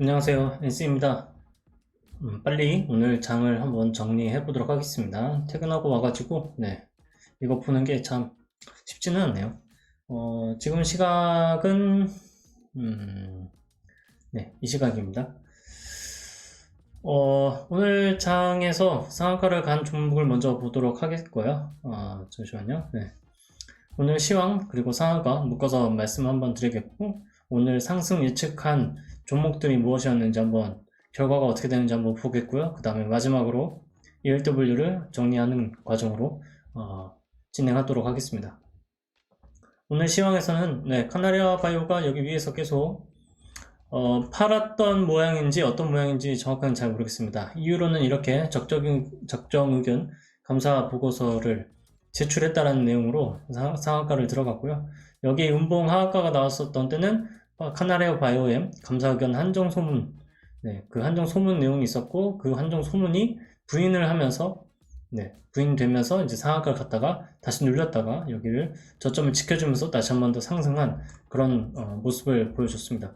안녕하세요. NC입니다. 음, 빨리 오늘 장을 한번 정리해 보도록 하겠습니다. 퇴근하고 와가지고, 네. 이거 푸는 게 참 쉽지는 않네요. 어, 지금 시각은, 음, 네, 이 시각입니다. 어, 오늘 장에서 상한가를 간 종목을 먼저 보도록 하겠고요. 아, 잠시만요. 네. 오늘 시황 그리고 상한가 묶어서 말씀 한번 드리겠고, 오늘 상승 예측한 종목들이 무엇이었는지 한번 결과가 어떻게 되는지 한번 보겠고요. 그 다음에 마지막으로 ELW를 정리하는 과정으로 어, 진행하도록 하겠습니다. 오늘 시황에서는 네, 카나리아 바이오가 여기 위에서 계속 어, 팔았던 모양인지 어떤 모양인지 정확하게 잘 모르겠습니다. 이유로는 이렇게 적정, 적정 의견 감사 보고서를 제출했다라는 내용으로 상, 상한가를 들어갔고요. 여기 음봉 하한가가 나왔었던 때는 어, 카나레오 바이오엠 감사 의견 한정 소문 네, 그 한정 소문 내용이 있었고 그 한정 소문이 부인을 하면서 네, 부인되면서 이제 상한가를 갔다가 다시 눌렸다가 여기를 저점을 지켜주면서 다시 한 번 더 상승한 그런 어, 모습을 보여줬습니다.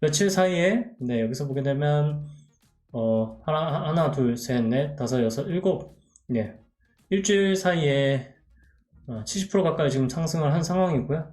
며칠 사이에 네, 여기서 보게 되면 어, 하나, 하나, 둘, 셋, 넷, 다섯, 여섯, 일곱 네, 일주일 사이에 어, 70% 가까이 지금 상승을 한 상황이고요.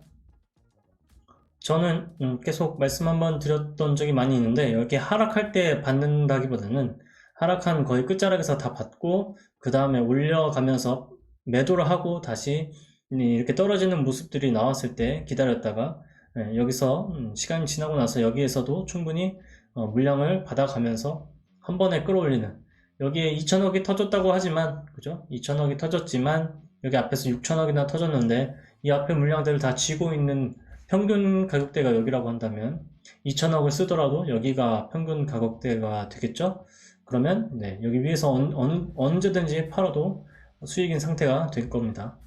저는 음, 계속 말씀 한번 드렸던 적이 많이 있는데 이렇게 하락할 때 받는다기보다는 하락한 거의 끝자락에서 다 받고 그 다음에 올려가면서 매도를 하고 다시 이렇게 떨어지는 모습들이 나왔을 때 기다렸다가 예, 여기서 음, 시간이 지나고 나서 여기에서도 충분히 어, 물량을 받아가면서 한 번에 끌어올리는 여기에 2천억이 터졌다고 하지만 그죠? 2천억이 터졌지만 여기 앞에서 6천억이나 터졌는데 이 앞에 물량들을 다 쥐고 있는 평균 가격대가 여기라고 한다면 2천억을 쓰더라도 여기가 평균 가격대가 되겠죠? 그러면 네, 여기 위에서 언, 언, 언제든지 팔아도 수익인 상태가 될 겁니다.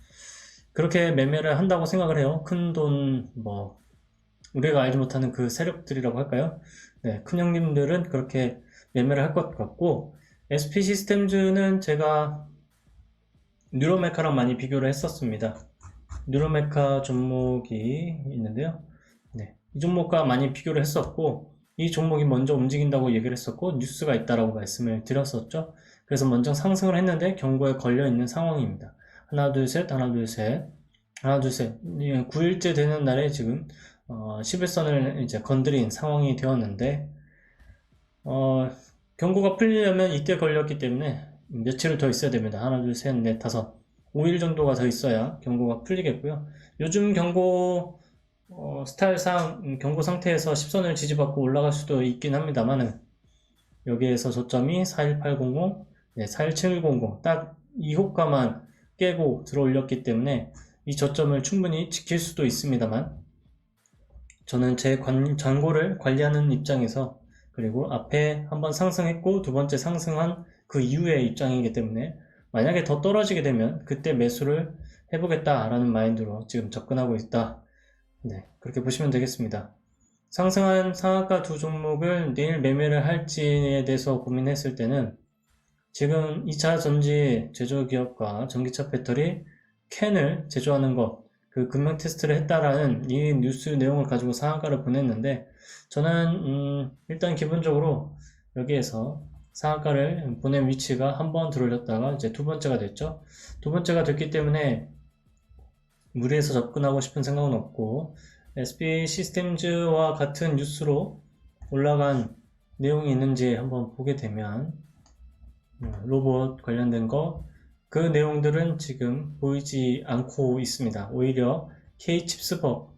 그렇게 매매를 한다고 생각을 해요. 큰 돈, 뭐, 우리가 알지 못하는 그 세력들이라고 할까요? 네, 큰 형님들은 그렇게 매매를 할 것 같고, SP 시스템즈는 제가 뉴로메카랑 많이 비교를 했었습니다. 뉴로메카 종목이 있는데요. 네, 이 종목과 많이 비교를 했었고 이 종목이 먼저 움직인다고 얘기를 했었고 뉴스가 있다라고 말씀을 드렸었죠. 그래서 먼저 상승을 했는데 경고에 걸려 있는 상황입니다. 하나 둘 셋, 하나 둘 셋, 하나 둘 셋. 9일째 되는 날에 지금 어, 11선을 이제 건드린 상황이 되었는데 어, 경고가 풀리려면 이때 걸렸기 때문에 며칠을 더 있어야 됩니다. 하나 둘 셋, 넷, 다섯. 5일 정도가 더 있어야 경고가 풀리겠고요. 요즘 경고 어, 스타일상 음, 경고 상태에서 10선을 지지받고 올라갈 수도 있긴 합니다만은 여기에서 저점이 41800, 네, 41700, 딱이 효과만 깨고 들어 올렸기 때문에 이 저점을 충분히 지킬 수도 있습니다만 저는 제 관, 잔고를 관리하는 입장에서 그리고 앞에 한번 상승했고 두 번째 상승한 그 이후의 입장이기 때문에 만약에 더 떨어지게 되면 그때 매수를 해보겠다라는 마인드로 지금 접근하고 있다. 네, 그렇게 보시면 되겠습니다. 상승한 상한가 두 종목을 내일 매매를 할지에 대해서 고민했을 때는 지금 2차 전지 제조기업과 전기차 배터리 캔을 제조하는 것, 그 금융 테스트를 했다라는 이 뉴스 내용을 가지고 상한가를 보냈는데 저는 음, 일단 기본적으로 여기에서 상한가를 보낸 위치가 한 번 들어올렸다가 이제 두 번째가 됐죠. 두 번째가 됐기 때문에 무리해서 접근하고 싶은 생각은 없고 SB 시스템즈와 같은 뉴스로 올라간 내용이 있는지 한번 보게 되면 음, 로봇 관련된 거 그 내용들은 지금 보이지 않고 있습니다. 오히려 K칩스법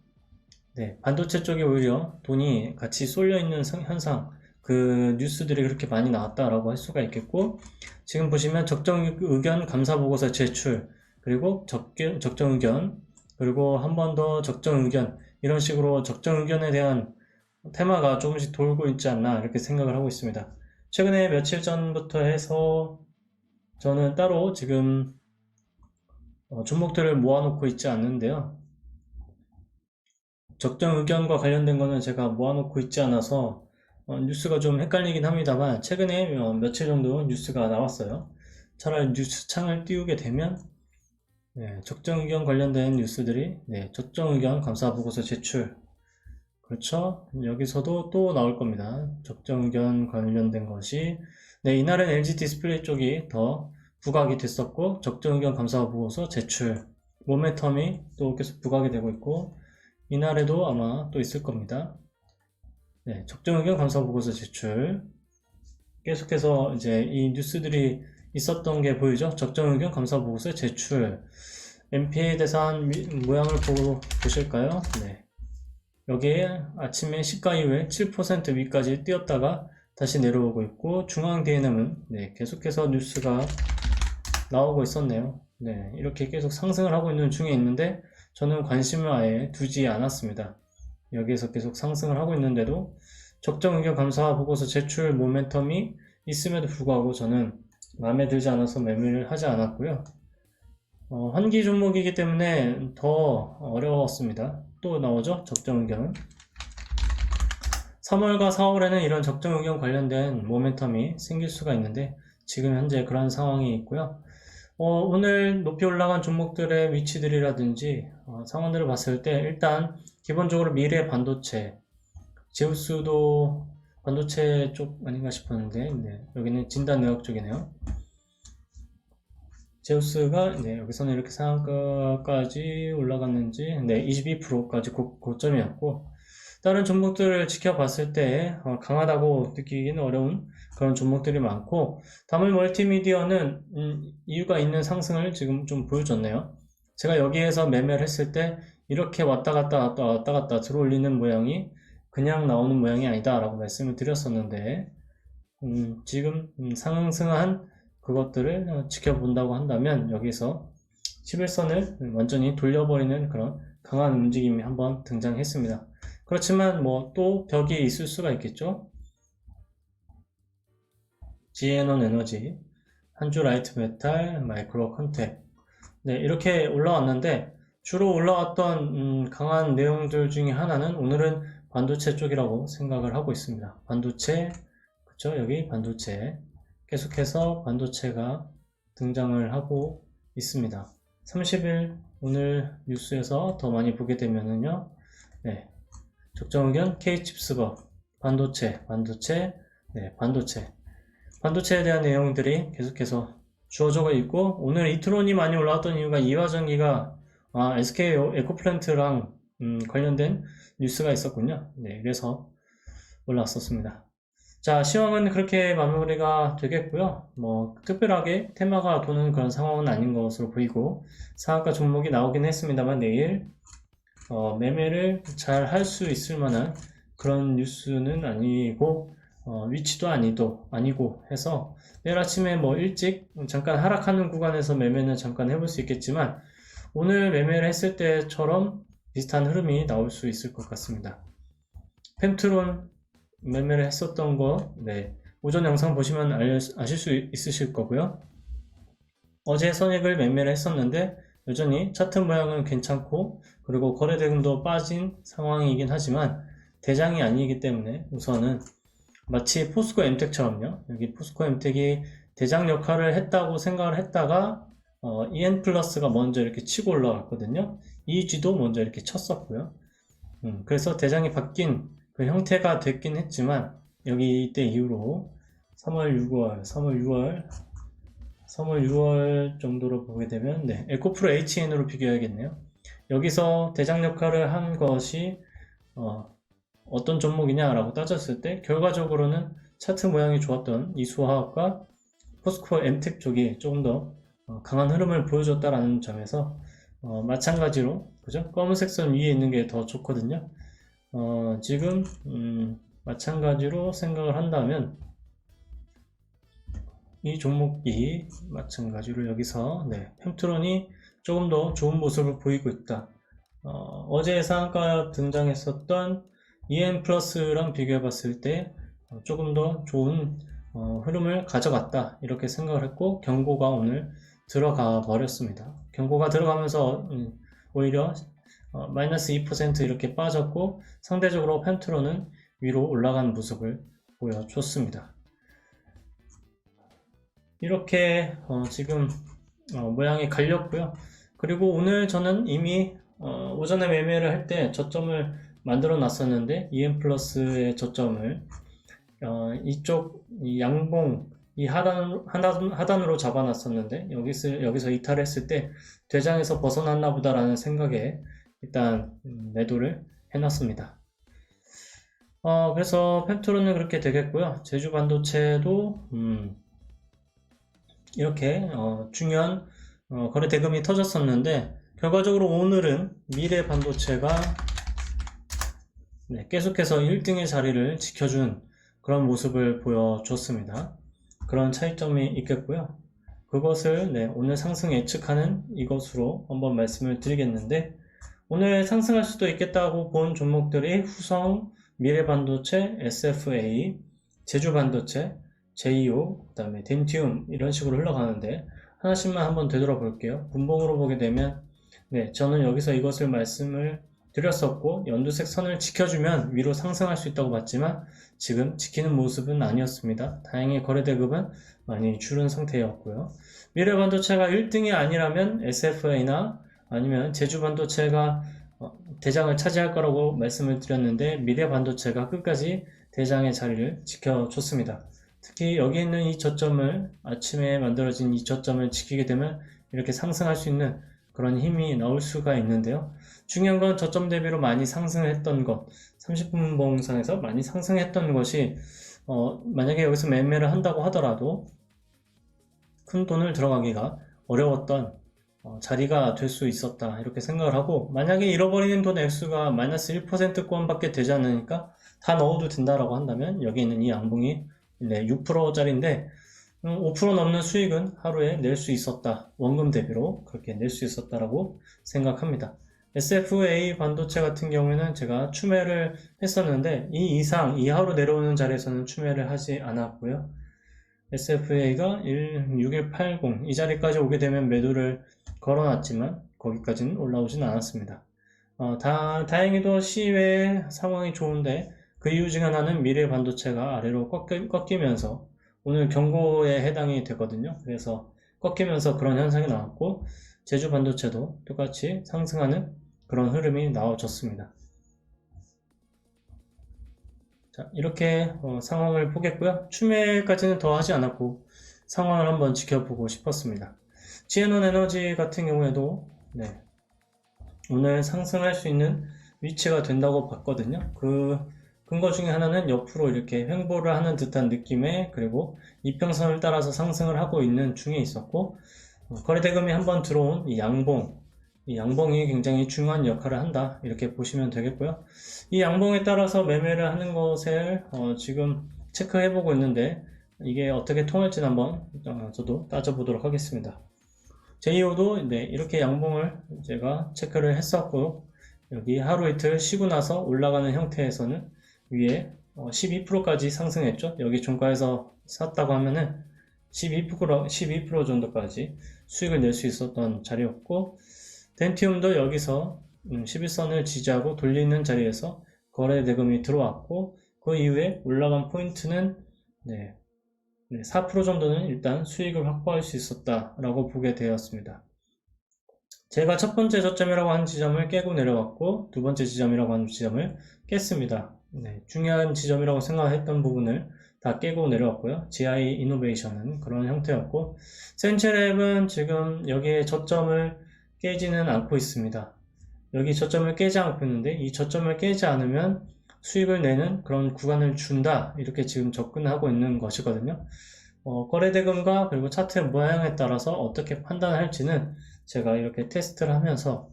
네, 반도체 쪽에 오히려 돈이 같이 쏠려 있는 현상 그 뉴스들이 그렇게 많이 나왔다라고 할 수가 있겠고 지금 보시면 적정 의견 감사 보고서 제출 그리고 적, 적정 의견 그리고 한 번 더 적정 의견 이런 식으로 적정 의견에 대한 테마가 조금씩 돌고 있지 않나 이렇게 생각을 하고 있습니다. 최근에 며칠 전부터 해서 저는 따로 지금 어, 종목들을 모아놓고 있지 않는데요. 적정 의견과 관련된 거는 제가 모아놓고 있지 않아서 어, 뉴스가 좀 헷갈리긴 합니다만 최근에 어, 며칠 정도 뉴스가 나왔어요. 차라리 뉴스 창을 띄우게 되면 네, 적정 의견 관련된 뉴스들이 네, 적정 의견 감사 보고서 제출 그렇죠? 여기서도 또 나올 겁니다. 적정 의견 관련된 것이 네, 이날은 LG 디스플레이 쪽이 더 부각이 됐었고 적정 의견 감사 보고서 제출 모멘텀이 또 계속 부각이 되고 있고 이날에도 아마 또 있을 겁니다. 네, 적정 의견 감사 보고서 제출 계속해서 이제 이 뉴스들이 있었던 게 보이죠? 적정 의견 감사 보고서 제출 MPA 대상 위- 모양을 보고 보실까요? 네. 여기에 아침에 시가 이후에 7% 위까지 뛰었다가 다시 내려오고 있고 중앙 D&M은 네, 계속해서 뉴스가 나오고 있었네요. 네, 이렇게 계속 상승을 하고 있는 중에 있는데 저는 관심을 아예 두지 않았습니다. 여기에서 계속 상승을 하고 있는데도 적정 의견 감사 보고서 제출 모멘텀이 있음에도 불구하고 저는 마음에 들지 않아서 매매를 하지 않았고요. 어, 환기 종목이기 때문에 더 어려웠습니다. 또 나오죠? 적정 의견. 3월과 4월에는 이런 적정 의견 관련된 모멘텀이 생길 수가 있는데 지금 현재 그런 상황이 있고요. 어, 오늘 높이 올라간 종목들의 위치들이라든지 어, 상황들을 봤을 때 일단 기본적으로 미래 반도체, 제우스도 반도체 쪽 아닌가 싶었는데 네, 여기는 진단의학 쪽이네요. 제우스가 네, 여기서는 이렇게 상한가까지 올라갔는지 네, 22%까지 고, 고점이었고 다른 종목들을 지켜봤을 때 어, 강하다고 느끼기는 어려운 그런 종목들이 많고 다물 멀티미디어는 음, 이유가 있는 상승을 지금 좀 보여줬네요. 제가 여기에서 매매를 했을 때 이렇게 왔다 갔다 왔다 왔다 갔다 들어올리는 모양이 그냥 나오는 모양이 아니다 라고 말씀을 드렸었는데 음, 지금 음, 상승한 그것들을 어, 지켜본다고 한다면 여기서 11선을 완전히 돌려버리는 그런 강한 움직임이 한번 등장했습니다. 그렇지만 뭐 또 벽이 있을 수가 있겠죠. 지에논 에너지, 한주 라이트 메탈, 마이크로 컨택. 네, 이렇게 올라왔는데 주로 올라왔던 음, 강한 내용들 중에 하나는 오늘은 반도체 쪽이라고 생각을 하고 있습니다. 반도체, 그쵸? 여기 반도체. 계속해서 반도체가 등장을 하고 있습니다. 30일 오늘 뉴스에서 더 많이 보게 되면은요, 네, 적정 의견 K칩스버 반도체, 반도체, 네, 반도체. 반도체에 대한 내용들이 계속해서 주어져 있고 오늘 이트론이 많이 올라왔던 이유가 이화전기가 아, SK 에코플랜트랑 음, 관련된 뉴스가 있었군요. 네, 그래서 올라왔었습니다. 자, 시황은 그렇게 마무리가 되겠고요. 뭐 특별하게 테마가 도는 그런 상황은 아닌 것으로 보이고 상한가 종목이 나오긴 했습니다만 내일 어, 매매를 잘 할 수 있을 만한 그런 뉴스는 아니고 어, 위치도 아니도 아니고 해서 내일 아침에 뭐 일찍 잠깐 하락하는 구간에서 매매는 잠깐 해볼 수 있겠지만 오늘 매매를 했을 때처럼 비슷한 흐름이 나올 수 있을 것 같습니다. 펜트론 매매를 했었던 거 네, 오전 영상 보시면 알, 아실 수 있으실 거고요. 어제 선익을 매매를 했었는데 여전히 차트 모양은 괜찮고 그리고 거래 대금도 빠진 상황이긴 하지만 대장이 아니기 때문에 우선은 마치 포스코 엠텍처럼요. 여기 포스코 엠텍이 대장 역할을 했다고 생각을 했다가 어, EN 플러스가 먼저 이렇게 치고 올라갔거든요. EG도 먼저 이렇게 쳤었고요. 음, 그래서 대장이 바뀐 그 형태가 됐긴 했지만 여기 이때 이후로 3월, 6월, 3월, 6월, 3월, 6월 정도로 보게 되면 네, 에코프로 HN으로 비교해야겠네요. 여기서 대장 역할을 한 것이 어, 어떤 종목이냐라고 따졌을 때 결과적으로는 차트 모양이 좋았던 이수화학과 포스코 엠텍 쪽이 조금 더 어, 강한 흐름을 보여줬다라는 점에서 어, 마찬가지로 그죠? 검은색 선 위에 있는 게 더 좋거든요. 어, 지금 음, 마찬가지로 생각을 한다면 이 종목이 마찬가지로 여기서 네, 펜트론이 조금 더 좋은 모습을 보이고 있다. 어, 제 상한가 등장했었던 EM 플러스랑 비교해 봤을 때 어, 조금 더 좋은 어, 흐름을 가져갔다 이렇게 생각을 했고 경고가 오늘 들어가 버렸습니다. 경고가 들어가면서 음, 오히려 어, 마이너스 2% 이렇게 빠졌고 상대적으로 펜트로는 위로 올라간 모습을 보여줬습니다. 이렇게 어, 지금 어, 모양이 갈렸고요. 그리고 오늘 저는 이미 어, 오전에 매매를 할 때 저점을 만들어 놨었는데 EM 플러스의 저점을 어, 이쪽 이 양봉 이 하단, 하단, 하단으로 잡아놨었는데 여기서, 여기서 이탈했을 때 대장에서 벗어났나 보다라는 생각에 일단 음, 매도를 해놨습니다. 어, 그래서 펜트로는 그렇게 되겠고요. 제주 반도체도 음, 이렇게 어, 중요한 어, 거래 대금이 터졌었는데 결과적으로 오늘은 미래 반도체가 네, 계속해서 1등의 자리를 지켜준 그런 모습을 보여줬습니다. 그런 차이점이 있겠고요. 그것을 네, 오늘 상승 예측하는 이것으로 한번 말씀을 드리겠는데 오늘 상승할 수도 있겠다고 본 종목들이 후성, 미래반도체, SFA, 제주반도체, JO, 그 다음에 덴티움 이런 식으로 흘러가는데 하나씩만 한번 되돌아볼게요. 분봉으로 보게 되면 네, 저는 여기서 이것을 말씀을 드렸었고 연두색 선을 지켜주면 위로 상승할 수 있다고 봤지만 지금 지키는 모습은 아니었습니다. 다행히 거래 대금은 많이 줄은 상태였고요. 미래반도체가 1등이 아니라면 SFA나 아니면 제주반도체가 어, 대장을 차지할 거라고 말씀을 드렸는데 미래반도체가 끝까지 대장의 자리를 지켜줬습니다. 특히 여기 있는 이 저점을 아침에 만들어진 이 저점을 지키게 되면 이렇게 상승할 수 있는 그런 힘이 나올 수가 있는데요. 중요한 건 저점 대비로 많이 상승을 했던 것, 30분 봉상에서 많이 상승했던 것이 어, 만약에 여기서 매매를 한다고 하더라도 큰 돈을 들어가기가 어려웠던 어, 자리가 될 수 있었다 이렇게 생각을 하고 만약에 잃어버리는 돈 액수가 마이너스 1%권 밖에 되지 않으니까 다 넣어도 된다라고 한다면 여기 있는 이 양봉이 네, 6%짜리인데 5% 음, 넘는 수익은 하루에 낼 수 있었다 원금 대비로 그렇게 낼 수 있었다라고 생각합니다. SFA 반도체 같은 경우에는 제가 추매를 했었는데 이 이상 이하로 내려오는 자리에서는 추매를 하지 않았고요. SFA가 16180 이 자리까지 오게 되면 매도를 걸어놨지만 거기까지는 올라오진 않았습니다. 어, 다, 다행히도 시외 상황이 좋은데 그 이유 중 하나는 미래 반도체가 아래로 꺾이, 꺾이면서 오늘 경고에 해당이 되거든요. 그래서 꺾이면서 그런 현상이 나왔고 제주 반도체도 똑같이 상승하는 그런 흐름이 나와줬습니다. 자, 이렇게 어, 상황을 보겠고요. 추매까지는 더 하지 않았고 상황을 한번 지켜보고 싶었습니다. 지에논 에너지 같은 경우에도 네, 오늘 상승할 수 있는 위치가 된다고 봤거든요. 그 근거 중에 하나는 옆으로 이렇게 횡보를 하는 듯한 느낌의 그리고 이평선을 따라서 상승을 하고 있는 중에 있었고 어, 거래대금이 한번 들어온 이 양봉 이 양봉이 굉장히 중요한 역할을 한다. 이렇게 보시면 되겠고요. 이 양봉에 따라서 매매를 하는 것을 어, 지금 체크해 보고 있는데 이게 어떻게 통할지 한번 어, 저도 따져보도록 하겠습니다. JO도 네, 이렇게 양봉을 제가 체크를 했었고 여기 하루 이틀 쉬고 나서 올라가는 형태에서는 위에 12%까지 어, 상승했죠. 여기 종가에서 샀다고 하면은 12%, 12% 정도까지 수익을 낼 수 있었던 자리였고 덴티움도 여기서 11선을 음, 지지하고 돌리는 자리에서 거래 대금이 들어왔고 그 이후에 올라간 포인트는 네, 4% 정도는 일단 수익을 확보할 수 있었다라고 보게 되었습니다. 제가 첫 번째 저점이라고 하는 지점을 깨고 내려왔고 두 번째 지점이라고 하는 지점을 깼습니다. 네, 중요한 지점이라고 생각했던 부분을 다 깨고 내려왔고요. GI 이노베이션은 그런 형태였고 센체랩은 지금 여기에 저점을 깨지는 않고 있습니다. 여기 저점을 깨지 않고 있는데 이 저점을 깨지 않으면 수익을 내는 그런 구간을 준다 이렇게 지금 접근하고 있는 것이거든요. 어, 거래대금과 그리고 차트의 모양에 따라서 어떻게 판단할지는 제가 이렇게 테스트를 하면서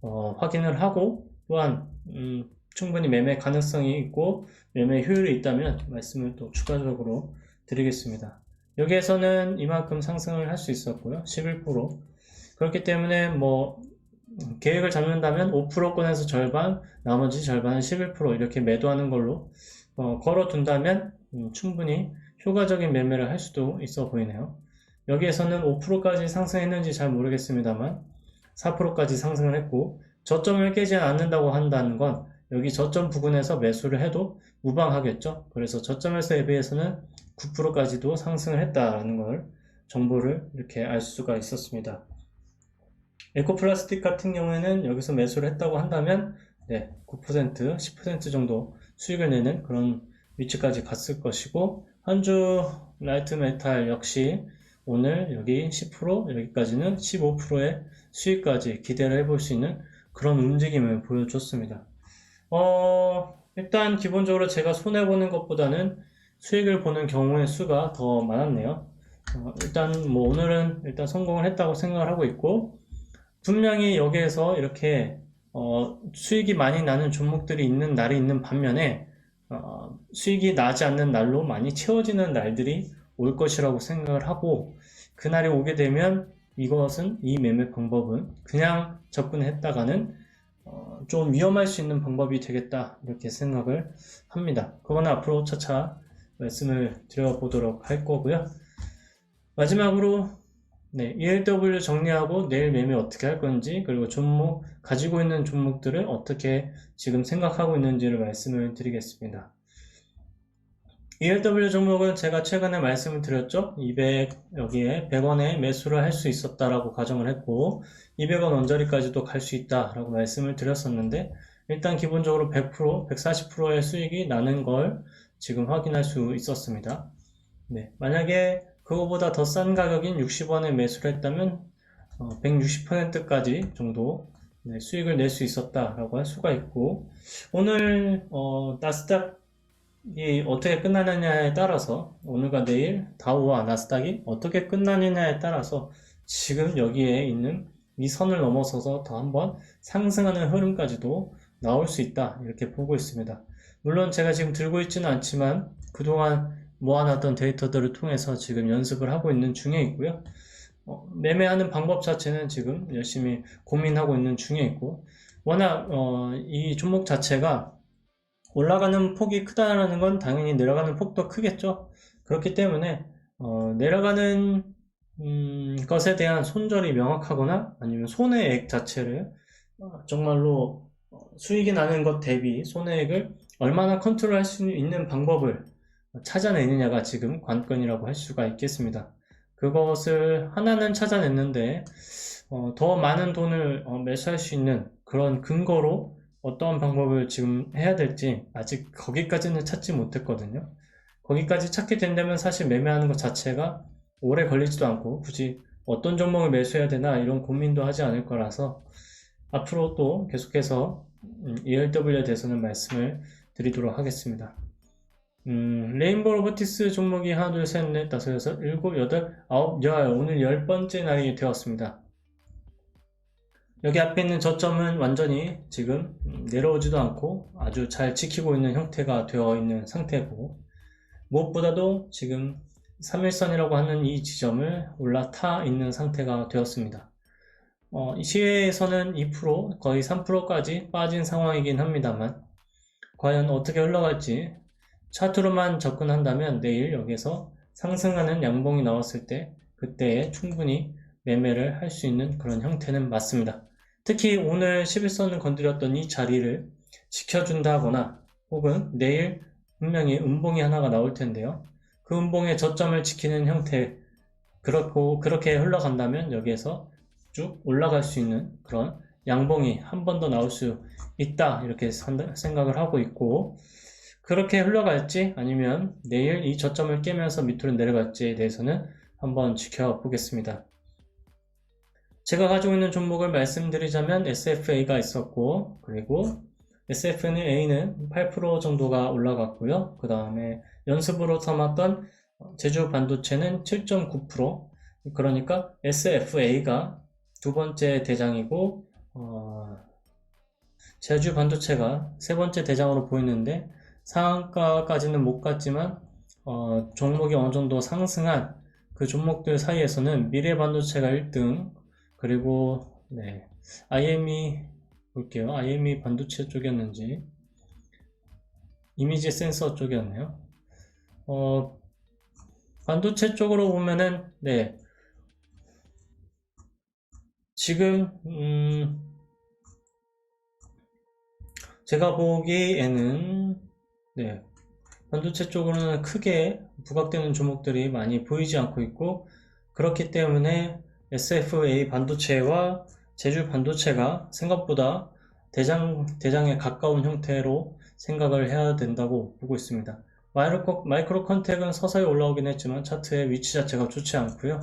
어, 확인을 하고 또한 음, 충분히 매매 가능성이 있고 매매 효율이 있다면 말씀을 또 추가적으로 드리겠습니다. 여기에서는 이만큼 상승을 할 수 있었고요. 11% 그렇기 때문에 뭐 계획을 잡는다면 5%권에서 절반, 나머지 절반은 11% 이렇게 매도하는 걸로 어, 걸어둔다면 음, 충분히 효과적인 매매를 할 수도 있어 보이네요. 여기에서는 5%까지 상승했는지 잘 모르겠습니다만 4%까지 상승을 했고 저점을 깨지 않는다고 한다는 건 여기 저점 부근에서 매수를 해도 무방하겠죠. 그래서 저점에서 비해서는 9%까지도 상승을 했다라는 걸 정보를 이렇게 알 수가 있었습니다. 에코플라스틱 같은 경우에는 여기서 매수를 했다고 한다면 네, 9%, 10% 정도 수익을 내는 그런 위치까지 갔을 것이고 한주 라이트 메탈 역시 오늘 여기 10% 여기까지는 15%의 수익까지 기대를 해볼 수 있는 그런 움직임을 보여줬습니다. 어, 일단 기본적으로 제가 손해보는 것보다는 수익을 보는 경우의 수가 더 많았네요. 어, 일단 뭐 오늘은 일단 성공을 했다고 생각을 하고 있고 분명히 여기에서 이렇게 어, 수익이 많이 나는 종목들이 있는 날이 있는 반면에 어, 수익이 나지 않는 날로 많이 채워지는 날들이 올 것이라고 생각을 하고 그날이 오게 되면 이것은 이 매매 방법은 그냥 접근했다가는 어, 좀 위험할 수 있는 방법이 되겠다 이렇게 생각을 합니다. 그거는 앞으로 차차 말씀을 드려보도록 할 거고요. 마지막으로 네, ELW 정리하고 내일 매매 어떻게 할 건지 그리고 종목 가지고 있는 종목들을 어떻게 지금 생각하고 있는지를 말씀을 드리겠습니다. ELW 종목은 제가 최근에 말씀을 드렸죠. 200 여기에 100원에 매수를 할 수 있었다라고 가정을 했고 200원 언저리까지도 갈 수 있다라고 말씀을 드렸었는데 일단 기본적으로 100% 140%의 수익이 나는 걸 지금 확인할 수 있었습니다. 네, 만약에 그거보다 더 싼 가격인 60원에 매수를 했다면 160%까지 정도 네, 수익을 낼 수 있었다라고 할 수가 있고 오늘 어, 나스닥이 어떻게 끝나느냐에 따라서 오늘과 내일 다우와 나스닥이 어떻게 끝나느냐에 따라서 지금 여기에 있는 이 선을 넘어서서 더 한번 상승하는 흐름까지도 나올 수 있다 이렇게 보고 있습니다. 물론 제가 지금 들고 있지는 않지만 그동안 모아놨던 데이터들을 통해서 지금 연습을 하고 있는 중에 있고요. 어, 매매하는 방법 자체는 지금 열심히 고민하고 있는 중에 있고 워낙 어, 이 종목 자체가 올라가는 폭이 크다라는 건 당연히 내려가는 폭도 크겠죠. 그렇기 때문에 어, 내려가는 음, 것에 대한 손절이 명확하거나 아니면 손해액 자체를 어, 정말로 어, 수익이 나는 것 대비 손해액을 얼마나 컨트롤할 수 있는 방법을 찾아내느냐가 지금 관건이라고 할 수가 있겠습니다. 그것을 하나는 찾아냈는데 어, 더 많은 돈을 어, 매수할 수 있는 그런 근거로 어떠한 방법을 지금 해야 될지 아직 거기까지는 찾지 못했거든요. 거기까지 찾게 된다면 사실 매매하는 것 자체가 오래 걸리지도 않고 굳이 어떤 종목을 매수해야 되나 이런 고민도 하지 않을 거라서 앞으로 또 계속해서 음, ELW에 대해서는 말씀을 드리도록 하겠습니다. 음, 레인보 로보티스 종목이 하나, 둘, 셋, 넷, 다섯, 여섯, 일곱, 여덟, 아홉, 열, 오늘 열 번째 날이 되었습니다. 여기 앞에 있는 저점은 완전히 지금 음, 내려오지도 않고 아주 잘 지키고 있는 형태가 되어 있는 상태고 무엇보다도 지금 3일선이라고 하는 이 지점을 올라타 있는 상태가 되었습니다. 어, 이 시외에서는 2% 거의 3%까지 빠진 상황이긴 합니다만 과연 어떻게 흘러갈지 차트로만 접근한다면 내일 여기서 상승하는 양봉이 나왔을 때 그때에 충분히 매매를 할 수 있는 그런 형태는 맞습니다. 특히 오늘 11선을 건드렸던 이 자리를 지켜준다거나 혹은 내일 분명히 음봉이 하나가 나올 텐데요. 그 음봉의 저점을 지키는 형태 그렇고 그렇게 흘러간다면 여기에서 쭉 올라갈 수 있는 그런 양봉이 한 번 더 나올 수 있다 이렇게 생각을 하고 있고 그렇게 흘러갈지 아니면 내일 이 저점을 깨면서 밑으로 내려갈지에 대해서는 한번 지켜보겠습니다. 제가 가지고 있는 종목을 말씀드리자면 SFA가 있었고 그리고 SFNA는 8% 정도가 올라갔고요. 그 다음에 연습으로 삼았던 제주 반도체는 7.9% 그러니까 SFA가 두 번째 대장이고 어, 제주 반도체가 세 번째 대장으로 보이는데 상한가까지는 못 갔지만 어, 종목이 어느 정도 상승한 그 종목들 사이에서는 미래반도체가 1등 그리고 네, IME 볼게요. IME 반도체 쪽이었는지 이미지 센서 쪽이었네요. 어, 반도체 쪽으로 보면은 네 지금 음, 제가 보기에는 네. 반도체 쪽으로는 크게 부각되는 종목들이 많이 보이지 않고 있고 그렇기 때문에 SFA 반도체와 제주 반도체가 생각보다 대장, 대장에 가까운 형태로 생각을 해야 된다고 보고 있습니다. 마이크로, 마이크로 컨택은 서서히 올라오긴 했지만 차트의 위치 자체가 좋지 않고요.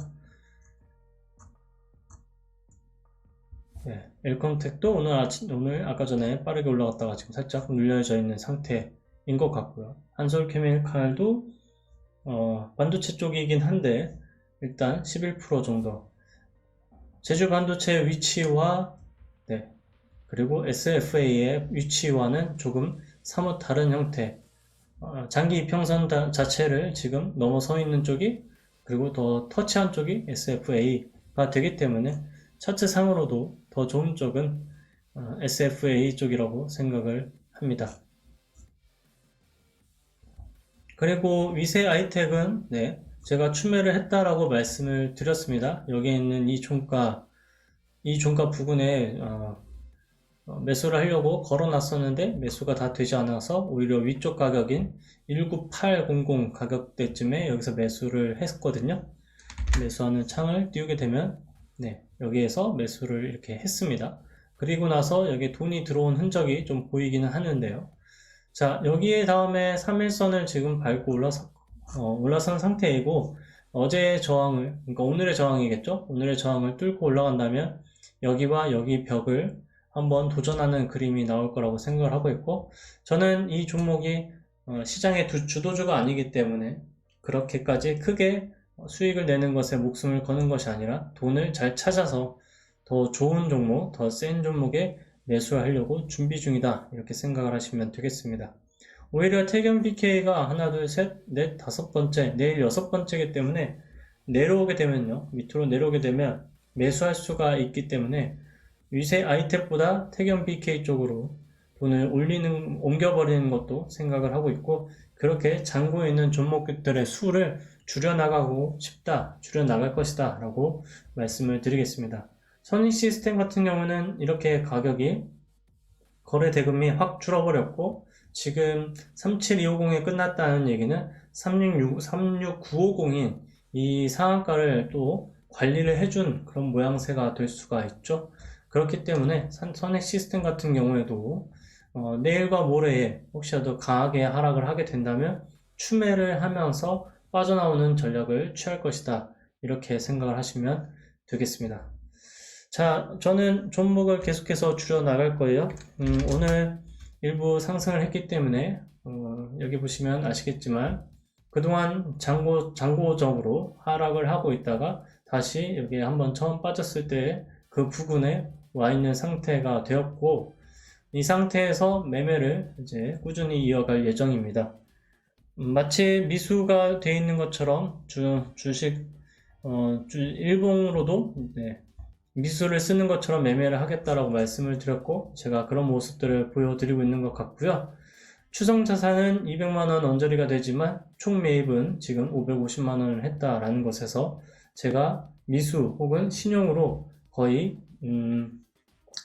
네, L 컨택도 오늘 아침, 오늘 아까 전에 빠르게 올라갔다가 지금 살짝 눌려져 있는 상태 인 것 같고요. 한솔 케미칼도 어, 반도체 쪽이긴 한데 일단 11% 정도 제주 반도체 위치와 네, 그리고 SFA의 위치와는 조금 사뭇 다른 형태 어, 장기 이평선 다- 자체를 지금 넘어서 있는 쪽이 그리고 더 터치한 쪽이 SFA가 되기 때문에 차트 상으로도 더 좋은 쪽은 어, SFA 쪽이라고 생각을 합니다. 그리고 위세 아이텍은 네, 제가 추매를 했다라고 말씀을 드렸습니다. 여기 있는 이 종가 이 종가 부근에 어, 어, 매수를 하려고 걸어놨었는데 매수가 다 되지 않아서 오히려 위쪽 가격인 19800 가격대쯤에 여기서 매수를 했거든요. 매수하는 창을 띄우게 되면 네, 여기에서 매수를 이렇게 했습니다. 그리고 나서 여기 돈이 들어온 흔적이 좀 보이기는 하는데요. 자, 여기에 다음에 3일선을 지금 밟고 올라서, 어, 올라선 상태이고, 어제의 저항을, 그러니까 오늘의 저항이겠죠? 오늘의 저항을 뚫고 올라간다면, 여기와 여기 벽을 한번 도전하는 그림이 나올 거라고 생각을 하고 있고, 저는 이 종목이 어, 시장의 두- 주도주가 아니기 때문에, 그렇게까지 크게 수익을 내는 것에 목숨을 거는 것이 아니라, 돈을 잘 찾아서 더 좋은 종목, 더 센 종목에 매수를 하려고 준비 중이다. 이렇게 생각을 하시면 되겠습니다. 오히려 태견 BK가 하나, 둘, 셋, 넷, 다섯 번째, 내일 여섯 번째이기 때문에 내려오게 되면요. 밑으로 내려오게 되면 매수할 수가 있기 때문에 위세 아이텍보다 태견 BK 쪽으로 돈을 올리는, 옮겨버리는 것도 생각을 하고 있고 그렇게 잔고에 있는 종목들의 수를 줄여나가고 싶다, 줄여나갈 것이다 라고 말씀을 드리겠습니다. 선익 시스템 같은 경우는 이렇게 가격이 거래 대금이 확 줄어버렸고 지금 37250이 끝났다는 얘기는 366, 36950인 이 상한가를 또 관리를 해준 그런 모양새가 될 수가 있죠. 그렇기 때문에 산- 선익 시스템 같은 경우에도 어, 내일과 모레에 혹시라도 강하게 하락을 하게 된다면 추매를 하면서 빠져나오는 전략을 취할 것이다. 이렇게 생각을 하시면 되겠습니다. 자, 저는 종목을 계속해서 줄여 나갈 거예요. 음, 오늘 일부 상승을 했기 때문에 어, 여기 보시면 아시겠지만 그동안 장고, 장고적으로 하락을 하고 있다가 다시 여기 한번 처음 빠졌을 때 그 부근에 와 있는 상태가 되었고 이 상태에서 매매를 이제 꾸준히 이어갈 예정입니다. 음, 마치 미수가 되어 있는 것처럼 주, 주식 어, 주, 일봉으로도 네, 미수를 쓰는 것처럼 매매를 하겠다라고 말씀을 드렸고 제가 그런 모습들을 보여드리고 있는 것 같고요. 추성 자산은 200만 원 언저리가 되지만 총 매입은 지금 550만 원을 했다라는 것에서 제가 미수 혹은 신용으로 거의 음,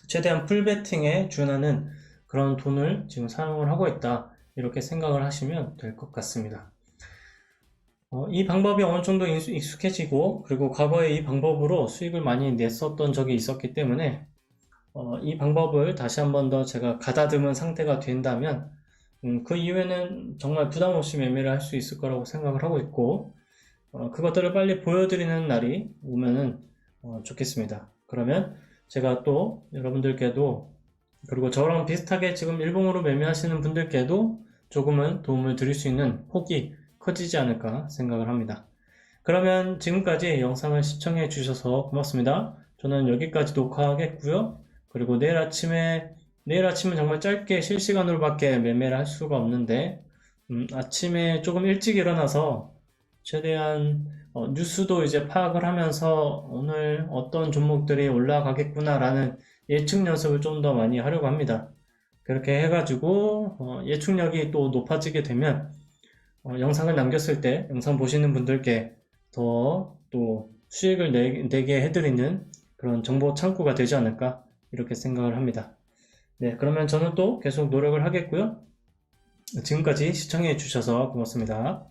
최대한 풀베팅에 준하는 그런 돈을 지금 사용을 하고 있다 이렇게 생각을 하시면 될 것 같습니다. 어, 이 방법이 어느 정도 익숙- 익숙해지고 그리고 과거에 이 방법으로 수익을 많이 냈었던 적이 있었기 때문에 어, 이 방법을 다시 한 번 더 제가 가다듬은 상태가 된다면 음, 그 이후에는 정말 부담 없이 매매를 할 수 있을 거라고 생각을 하고 있고 어, 그것들을 빨리 보여드리는 날이 오면은 어, 좋겠습니다. 그러면 제가 또 여러분들께도 그리고 저랑 비슷하게 지금 일봉으로 매매하시는 분들께도 조금은 도움을 드릴 수 있는 폭이 커지지 않을까 생각을 합니다. 그러면 지금까지 영상을 시청해 주셔서 고맙습니다. 저는 여기까지 녹화하겠고요. 그리고 내일 아침에 내일 아침은 정말 짧게 실시간으로밖에 매매를 할 수가 없는데 음, 아침에 조금 일찍 일어나서 최대한 어, 뉴스도 이제 파악을 하면서 오늘 어떤 종목들이 올라가겠구나라는 예측 연습을 좀 더 많이 하려고 합니다. 그렇게 해가지고 어, 예측력이 또 높아지게 되면 어, 영상을 남겼을 때 영상 보시는 분들께 더 또 수익을 내, 내게 해드리는 그런 정보 창구가 되지 않을까 이렇게 생각을 합니다. 네, 그러면 저는 또 계속 노력을 하겠고요. 지금까지 시청해 주셔서 고맙습니다.